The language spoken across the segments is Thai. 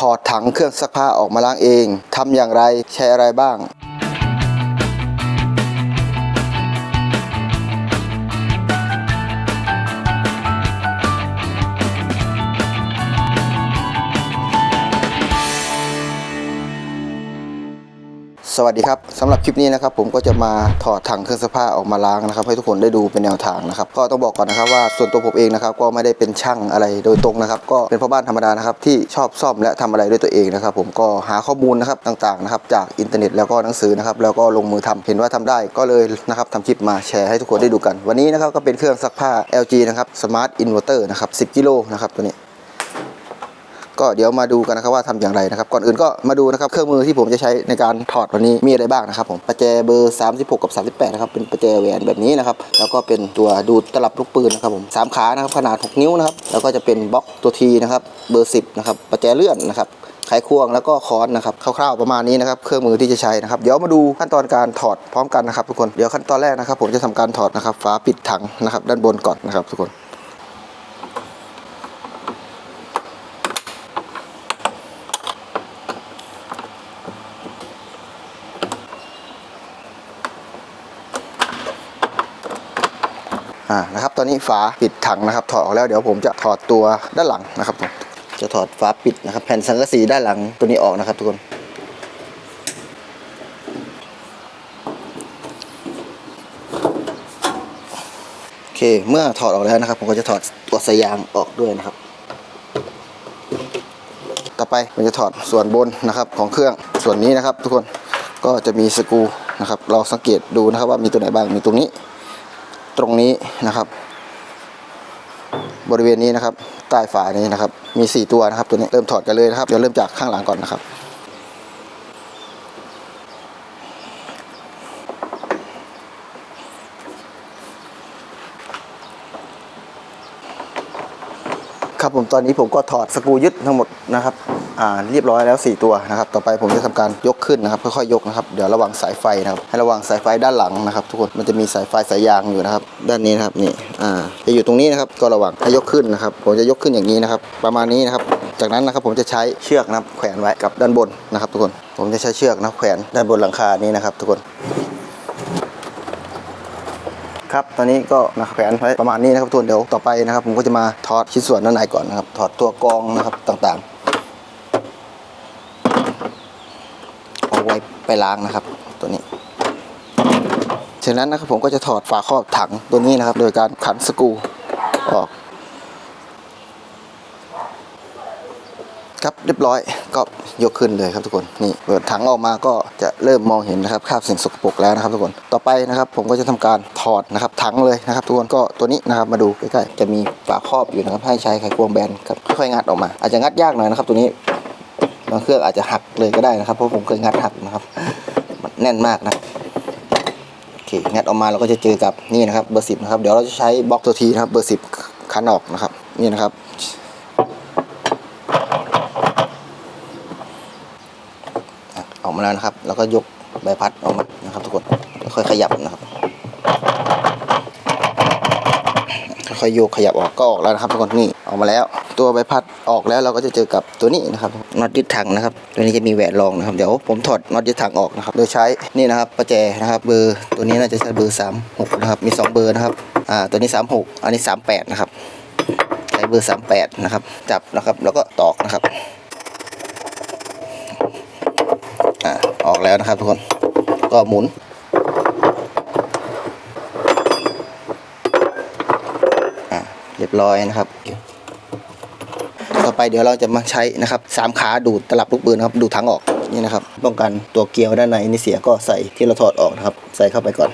ถอดถังเครื่องซักผ้าออกมาล้างเองทำอย่างไรใช้อะไรบ้าง สวัสดีครับสำหรับคลิปนี้นะครับผมก็จะมาถอดถังเครื่องซักผ้าออกมาล้างนะครับ ให้ทุกคนได้ดูเป็นแนวทางนะครับก็ต้องบอกก่อนนะครับว่าส่วนตัวผมเองนะครับก็ไม่ได้เป็นช่างอะไรโดยตรงนะครับ ก็เป็นพ่อบ้านธรรมดานะครับที่ชอบซ่อมและทำอะไรด้วยตัวเองนะครับ ผมก็หาข้อมูลนะครับต่างๆนะครับจากอินเทอร์เน็ตแล้วก็หนังสือนะครับแล้วก็ลงมือทำเห็นว่าทำได้ก็เลยนะครับทำคลิปมาแชร์ให้ทุกคนได้ดูกัน วันนี้นะครับก็เป็นเครื่องซักผ้า LG นะครับ Smart Inverter นะครับ10กิโลนะครับตัวนี้ ก็เดี๋ยวมาดูกันนะครับว่าทำอย่างไรนะครับ ก่อนอื่นก็มาดูนะครับเครื่องมือที่ผมจะใช้ในการถอดวันนี้มีอะไรบ้างนะครับผมประแจเบอร์ 36 กับ 38 นะครับ เป็นประแจแหวนแบบนี้นะครับ แล้วก็เป็นตัวดูดตลับลูกปืนนะครับผมสามขานะครับขนาด 6 นิ้วนะครับ แล้วก็จะเป็นบล็อกตัวทีนะครับเบอร์ 10 นะครับประแจเลื่อนนะครับไขควงแล้วก็ค้อนนะครับคร่าวๆประมาณนี้นะครับเครื่องมือที่จะใช้นะครับเดี๋ยวมาดูขั้นตอนการถอดพร้อมกันนะครับทุกคนเดี๋ยวขั้นตอนแรกนะครับ ผมจะทำการถอดนะครับฝาปิดถังนะครับด้านบนก่อนนะครับทุกคน อ่านะครับตอนนี้ฝาปิดถังนะครับถอดออกแล้วเดี๋ยวผมจะถอดตัวด้านหลังนะครับผมจะถอดฝาปิดนะครับ แผ่นสังกะสีด้านหลังตัวนี้ออกนะครับทุกคนโอเคเมื่อถอดออกแล้วนะครับ ผมก็จะถอดตัวสายยางออกด้วยนะครับ ต่อไปผมจะถอดส่วนบนนะครับของเครื่องส่วนนี้นะครับ ทุกคนก็จะมีสกรูนะครับ เราสังเกตดูนะครับว่ามีตัวไหนบ้างมีตรงนี้ ตรงนี้นะครับ บริเวณนี้นะครับ ใต้ฝานี้นะครับ มี 4 ตัวนะครับ ตัวนี้เริ่มถอดกันเลยนะครับเดี๋ยวเริ่มจากข้างหลังก่อนนะครับ ครับผมตอนนี้ผมก็ถอดสกรูยึดทั้งหมดนะครับอ่าเรียบร้อยแล้ว 4 ตัวนะครับ ต่อไปผมจะทำการยกขึ้นนะครับค่อยๆยกนะครับเดี๋ยวระวังสายไฟนะครับให้ระวังสายไฟด้านหลังนะครับ ทุกคนมันจะมีสายไฟสายยางอยู่นะครับ ด้านนี้นะครับนี่อ่าจะอยู่ตรงนี้นะครับก็ระวังให้ยกขึ้นนะครับ ผมจะยกขึ้นอย่างนี้นะครับ ประมาณนี้นะครับ จากนั้นนะครับผมจะใช้เชือกนะครับแขวนไว้กับด้านบนนะครับ ทุกคนผมจะใช้เชือกนะแขวนด้านบนหลังคานี้นะครับ ทุกคน ครับตอนนี้ก็นะแขวนไว้ประมาณนี้นะครับทุกคนเดี๋ยวต่อไปนะครับ ผมก็จะมาถอดชิ้นส่วนด้านในก่อนนะครับถอดตัวกองนะครับต่างๆ เอาไว้ไปล้างนะครับ ตัวนี้จากนั้นนะครับผมก็จะถอดฝาครอบถังตัวนี้นะครับ โดยการขันสกรูออก ครับเรียบร้อยก็ยกขึ้นเลยครับทุกคนนี่เปิดถังออกมาก็จะเริ่มมองเห็นนะครับคราบสิ่งสกปรกแล้วนะครับทุกคนต่อไปนะครับ ผมก็จะทำการถอดนะครับถังเลยนะครับทุกคนก็ตัวนี้นะครับมาดูใกล้ๆจะมีฝาครอบอยู่นะครับให้ใช้ไขควงแบนครับค่อยๆงัดออกมา อาจจะงัดยากหน่อยนะครับ ตัวนี้บางเครื่องอาจจะหักเลยก็ได้นะครับเพราะผมเคยงัดหักนะครับมันแน่นมากนะโอเคงัดออกมาเราก็จะเจอกับนี่นะครับเบอร์สิบนะครับเดี๋ยวเราจะใช้บล็อกตัวทีนะครับเบอร์สิบคันออกนะครับนี่นะครับ ออก มาแล้วนะครับ แล้วก็ยกใบพัดออกมานะครับ ทุกคนค่อยขยับนะครับค่อยโยกขยับออกก็ออกแล้วนะครับทุกคนนี่ออกมาแล้ว ตัวใบพัดออกแล้วเราก็จะเจอกับตัวนี้นะครับน็อตยึดถังนะครับ ตัวนี้จะมีแหวนรองนะครับเดี๋ยวผมถอดน็อตยึดถังออกนะครับ โดยใช้นี่นะครับประแจนะครับเบอร์ตัวนี้น่าจะใช้เบอร์3 6นะครับมีสองเบอร์นะครับอ่าตัวนี้ 36 อันนี้ 38 นะครับ ใช้เบอร์ 38 นะครับ จับนะครับแล้วก็ตอกนะครับ แล้วนะครับทุกคนก็หมุนอ่าเรียบร้อยนะครับ ต่อไปเดี๋ยวเราจะมาใช้นะครับสามขาดูดตลับลูกปืนนะครับ ดูดถังออกนี่นะครับป้องกันตัวเกลียวด้านในนี่เสียก็ใส่ที่เราถอดออกนะครับ ใส่เข้าไปก่อน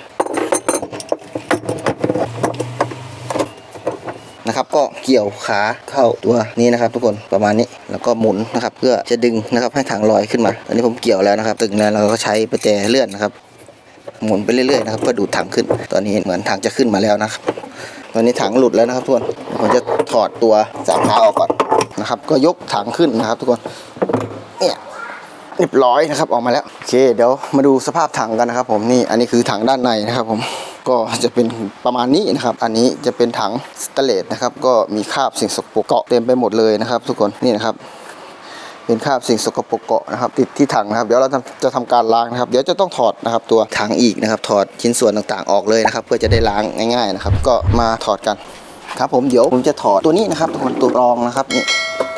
นะครับก็ เกี่ยวขาเข้าตัวนี้นะครับ ทุกคนประมาณนี้แล้วก็หมุนนะครับ เพื่อจะดึงนะครับให้ถังลอยขึ้นมาตอนนี้ผมเกี่ยวแล้วนะครับตึงแล้วเราก็ใช้ประแจเลื่อนนะครับ หมุนไปเรื่อยๆนะครับเพื่อดูดถังขึ้น ตอนนี้เหมือนถังจะขึ้นมาแล้วนะครับตอนนี้ถังหลุดแล้วนะครับทุกคนผมจะถอดตัวสามขาออกก่อนนะครับ ก็ยกถังขึ้นนะครับ ทุกคนเนี่ยเรียบร้อยนะครับออกมาแล้วโอเคเดี๋ยวมาดูสภาพถังกันนะครับ ผมนี่อันนี้คือถังด้านในนะครับผม ก็จะเป็นประมาณนี้นะครับ อันนี้จะเป็นถังสเตเลสนะครับ ก็มีคราบสิ่งสกปรกเกาะเต็มไปหมดเลยนะครับ ทุกคนนี่นะครับเป็นคราบสิ่งสกปรกเกาะนะครับ ติดที่ถังนะครับ เดี๋ยวเราจะทำการล้างนะครับ เดี๋ยวจะต้องถอดนะครับ ตัวถังอีกนะครับ ถอดชิ้นส่วนต่างๆออกเลยนะครับ เพื่อจะได้ล้างง่ายๆนะครับ ก็มาถอดกันครับผมเดี๋ยวผมจะถอดตัวนี้นะครับทุกคนตัวรองนะครับนี่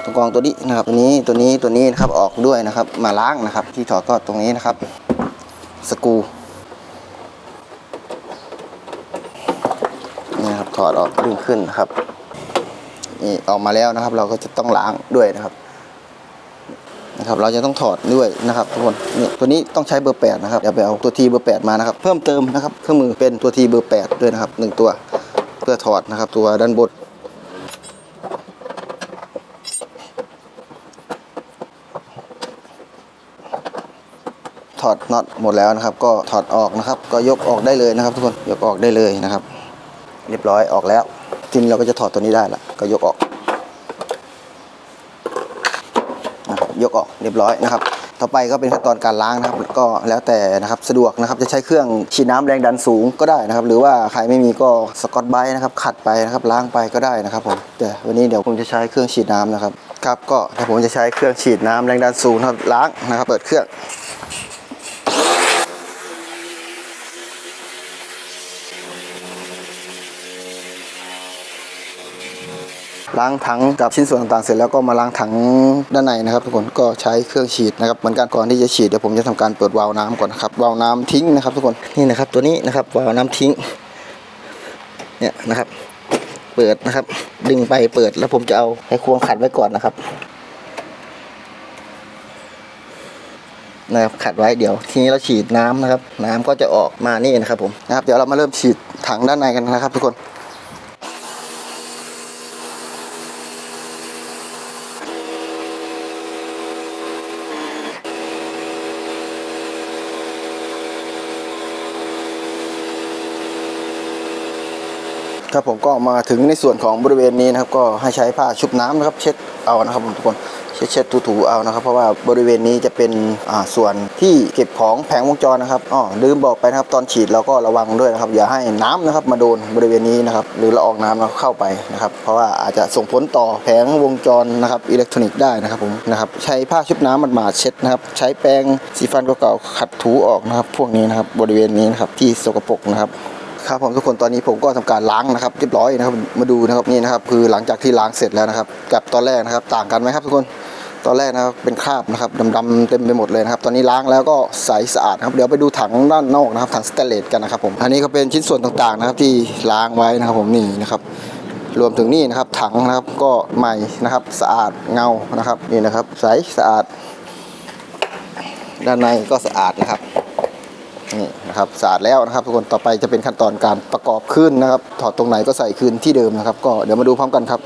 ตัวกรองตัวนี้นะครับ ตัวนี้ตัวนี้ตัวนี้นะครับออกด้วยนะครับ มาล้างนะครับ ที่ถอดก็ตรงนี้นะครับ สกูรูนี่นะครับ ถอดออกดึงขึ้นนะครับนี่ออกมาแล้วนะครับ เราก็จะต้องล้างด้วยนะครับนะครับ เราจะต้องถอดด้วยนะครับทุกคนนี่ตัวนี้ต้องใช้เบอร์8นะครับอย่าไปเอาตัวทีเบอร์8มานะครับ เพิ่มเติมนะครับเครื่องมือเป็นตัวทีเบอร์8ด้วยนะครับหนึ่งตัว เพื่อถอดนะครับ ตัวด้านบนถอดน็อตหมดแล้วนะครับ ก็ถอดออกนะครับ ก็ยกออกได้เลยนะครับ ทุกคนยกออกได้เลยนะครับ เรียบร้อยออกแล้ว ทีนี้เราก็จะถอดตัวนี้ได้ละก็ยกออกนะครับยกออกเรียบร้อยนะครับ ต่อไปก็เป็นขั้นตอนการล้างนะครับ ก็แล้วแต่นะครับสะดวกนะครับจะใช้เครื่องฉีดน้ำแรงดันสูงก็ได้นะครับ หรือว่าใครไม่มีก็สกอตไบรท์นะครับขัดไปนะครับล้างไปก็ได้นะครับผมแต่วันนี้เดี๋ยวผมจะใช้เครื่องฉีดน้ำนะครับครับก็ถ้าผมจะใช้เครื่องฉีดน้ำแรงดันสูงนะครับล้างนะครับ เปิดเครื่อง ล้างถังกับชิ้นส่วนต่างๆ เสร็จแล้วก็มาล้างถังด้านในนะครับ ทุกคนก็ใช้เครื่องฉีดนะครับเหมือนกันก่อนที่จะฉีดเดี๋ยวผมจะทำการเปิดวาล์วน้ำก่อนนะครับวาล์วน้ำทิ้งนะครับ ทุกคนนี่นะครับตัวนี้นะครับวาล์วน้ำทิ้งเนี่ยนะครับ เปิดนะครับ ดึงไปเปิดแล้วผมจะเอาไขควงขัดไว้ก่อนนะครับนะครับขัดไว้เดี๋ยวทีนี้เราฉีดน้ำนะครับ น้ำก็จะออกมานี่นะครับผมนะครับ เดี๋ยวเรามาเริ่มฉีดถังด้านในกันนะครับ ทุกคน ครับผมก็มาถึงในส่วนของบริเวณนี้นะครับก็ให้ใช้ผ้าชุบน้ำนะครับ เช็ดเอานะครับผมทุกคนเช็ดเช็ดถูๆเอานะครับ เพราะว่าบริเวณนี้จะเป็นอ่าส่วนที่เก็บของแผงวงจรนะครับอ๋อลืมบอกไปนะครับตอนฉีดเราก็ระวังด้วยนะครับ อย่าให้น้ำนะครับมาโดนบริเวณนี้นะครับ หรือละอองน้ำเราเข้าไปนะครับ เพราะว่าอาจจะส่งผลต่อแผงวงจรนะครับอิเล็กทรอนิกส์ได้นะครับผมนะครับใช้ผ้าชุบน้ำมันมาดๆเช็ดนะครับ ใช้แปรงสีฟันเก่าๆขัดถูออกนะครับ พวกนี้นะครับบริเวณนี้นะครับที่สกปรกนะครับ ครับผมทุกคนตอนนี้ผมก็ทำการล้างนะครับเรียบร้อยนะครับมาดูนะครับนี่นะครับ คือหลังจากที่ล้างเสร็จแล้วนะครับ กับตอนแรกนะครับต่างกันไหมครับทุกคนตอนแรกนะครับเป็นคราบนะครับดำๆเต็มไปหมดเลยนะครับ ตอนนี้ล้างแล้วก็ใสสะอาดครับเดี๋ยวไปดูถังด้านนอกนะครับถังสแตเลสกันนะครับผมอันนี้ก็เป็นชิ้นส่วนต่างๆนะครับที่ล้างไว้นะครับผมนี่นะครับรวมถึงนี่นะครับถังนะครับก็ใหม่นะครับสะอาดเงานะครับนี่นะครับใสสะอาด ด้านในก็สะอาดนะครับ นี่นะครับสะอาดแล้วนะครับทุกคนต่อไปจะเป็นขั้นตอนการประกอบขึ้นนะครับ ถอดตรงไหนก็ใส่คืนที่เดิมนะครับ ก็เดี๋ยวมาดูพร้อมกันครับ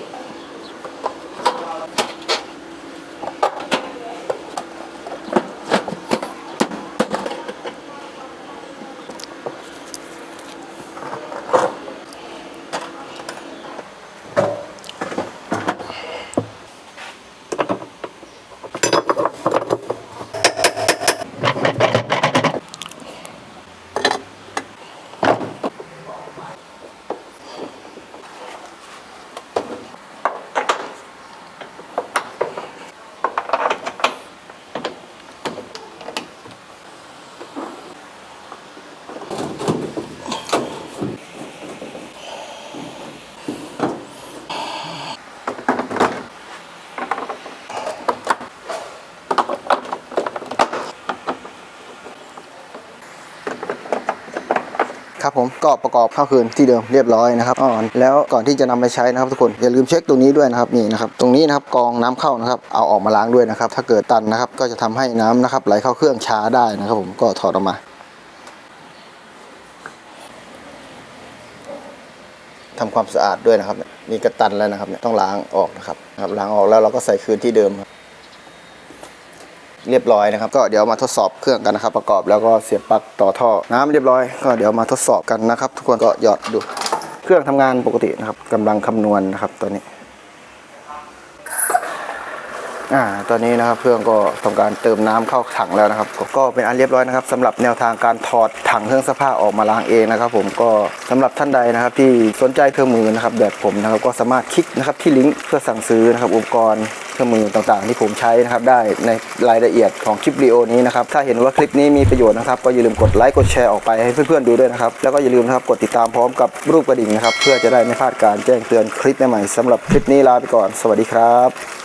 ครับผมก็ประกอบเข้าคืนที่เดิมเรียบร้อยนะครับอ๋อนแล้วก่อนที่จะนำไปใช้นะครับทุกคนอย่าลืมเช็คตรงนี้ด้วยนะครับนี่นะครับตรงนี้นะครับกองน้ำเข้านะครับเอาออกมาล้างด้วยนะครับถ้าเกิดตันนะครับก็จะทำให้น้ำนะครับไหลเข้าเครื่องช้าได้นะครับผมก็ถอดออกมาทำความสะอาดด้วยนะครับนี่ก็ตันแล้วนะครับเนี่ยต้องล้างออกนะครับนะครับล้างออกแล้วเราก็ใส่คืนที่เดิมครับ เรียบร้อยนะครับ ก็เดี๋ยวมาทดสอบเครื่องกันนะครับ ประกอบแล้วก็เสียบปลั๊กต่อท่อน้ำเรียบร้อย ก็เดี๋ยวมาทดสอบกันนะครับ ทุกคนก็หยอดดู เครื่องทำงานปกตินะครับกำลังคำนวณนะครับตอนนี้อ่าตอนนี้นะครับเครื่องก็ทำการเติมน้ำเข้าถังแล้วนะครับ ก็เป็นอันเรียบร้อยนะครับสำหรับแนวทางการถอดถังเครื่องซักผ้าออกมาล้างเองนะครับ ผมก็สำหรับท่านใดนะครับ ที่สนใจเครื่องมือนะครับแบบผมนะครับ ก็สามารถคลิกนะครับที่ลิงก์เพื่อสั่งซื้อนะครับอุปกรณ์ รื่องมือต่างๆ ที่ผมใช้นะครับได้ในรายละเอียดของคลิปวิดีโอนี้นะครับถ้าเห็นว่าคลิปนี้มีประโยชน์นะครับก็อย่าลืมกดไลค์กดแชร์ออกไปให้เพื่อนๆดูด้วยนะครับแล้วก็อย่าลืมนะครับกดติดตามพร้อมกับรูปกระดิ่งนะครับเพื่อจะได้ไม่พลาดการแจ้งเตือนคลิปใหม่ๆสำหรับคลิปนี้ลาไปก่อน สวัสดีครับ